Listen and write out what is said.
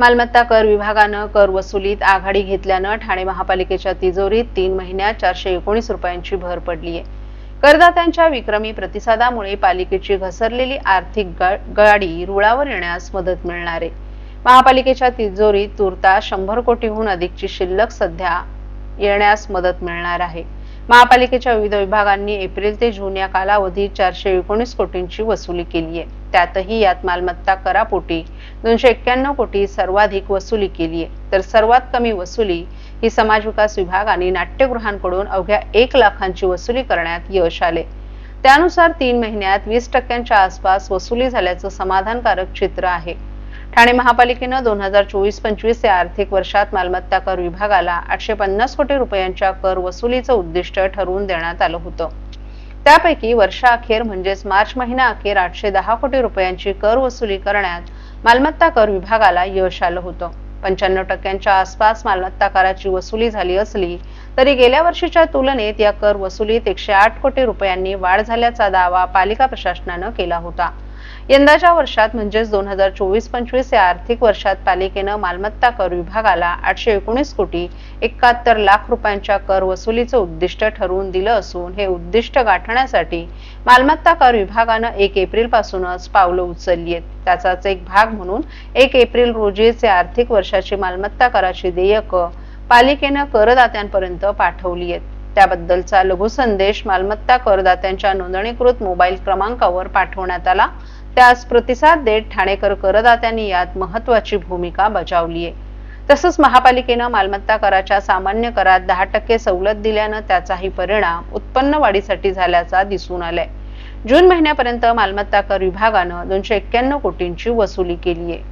मालमत्ता कर विभागानं कर वसुलीत आघाडी घेतल्यानं ठाणे महापालिकेच्या तिजोरीत तीन महिन्यात चारशे एकोणीस रुपयांची भर पडली आहे. करदात्यांच्या विक्रमी प्रतिसादामुळे पालिकेची घसरलेली आर्थिक गाडी रुळावर येण्यास मदत मिळणार आहे. महापालिकेच्या तिजोरीत तुर्ता शंभर कोटीहून अधिकची शिल्लक सध्या येण्यास मदत मिळणार आहे. महापालिकेच्या विविध विभागांनी एप्रिल ते जून या कालावधीत चारशे एकोणीस कोटींची वसुली केली आहे. त्यातही यात मालमत्ता करापोटी दोनशे एक्क्याण्णव कोटी सर्वाधिक वसुली केली आहे. तर सर्वात कमी वसुली ही समाज विकास विभाग आणि नाट्यगृहांकडून अवघ्या एक लाखांची वसुली करण्यात यश आले. त्यानुसार तीन महिन्यात वीस टक्क्यांच्या आसपास वसुली झाल्याचं समाधानकारक चित्र आहे. ठाणे महापालिकेनं दोन हजार चोवीस पंचवीस या आर्थिक वर्षात मालमत्ता कर विभागाला आठशे पन्नास कोटी रुपयांच्या कर वसुलीचं उद्दिष्ट ठरवून देण्यात आलं होतं. त्यापैकी वर्षाअखेर म्हणजेच मार्च महिना अखेर आठशे दहा कोटी रुपयांची कर वसुली करण्यात मालमत्ता कर विभागाला यश आलं होतं. पंच्याण्णव टक्क्यांच्या आसपास मालमत्ता कराची वसुली झाली असली तरी गेल्या वर्षीच्या तुलनेत या कर वसुलीत एकशे आठ कोटी रुपयांनी वाढ झाल्याचा दावा पालिका प्रशासनानं केला होता. यंदाच्या वर्षात म्हणजेच दोन हजार चोवीस पंचवीस या आर्थिक वर्षात पालिकेनं मालमत्ता कर विभागाला आठशे एकोणीस कोटी एकाहत्तर लाख रुपयांच्या कर वसुलीचं उद्दिष्ट ठरवून दिलं असून हे उद्दिष्ट गाठण्यासाठी मालमत्ता कर विभागानं एक एप्रिल पासूनच पावलं उचलली आहेत. त्याचाच एक भाग म्हणून एक एप्रिल रोजीचे आर्थिक वर्षाची मालमत्ता कराची देयकं पालिकेनं करदात्यांपर्यंत पाठवली आहेत. त्याबद्दलचा लघुसंदेश मालमत्ता करदात्यांच्या नोंदणीकृत मोबाईल क्रमांकावर पाठवण्यात आला. त्यास प्रतिसाद देत ठाणेकर करदात्यांनी यात महत्वाची भूमिका बजावली आहे. तसंच महापालिकेनं मालमत्ता कराच्या सामान्य करात दहा टक्के सवलत दिल्यानं त्याचाही परिणाम उत्पन्न वाढीसाठी झाल्याचा दिसून आलाय. जून महिन्यापर्यंत मालमत्ता कर विभागानं दोनशे एक्क्याण्णव कोटींची वसुली केली आहे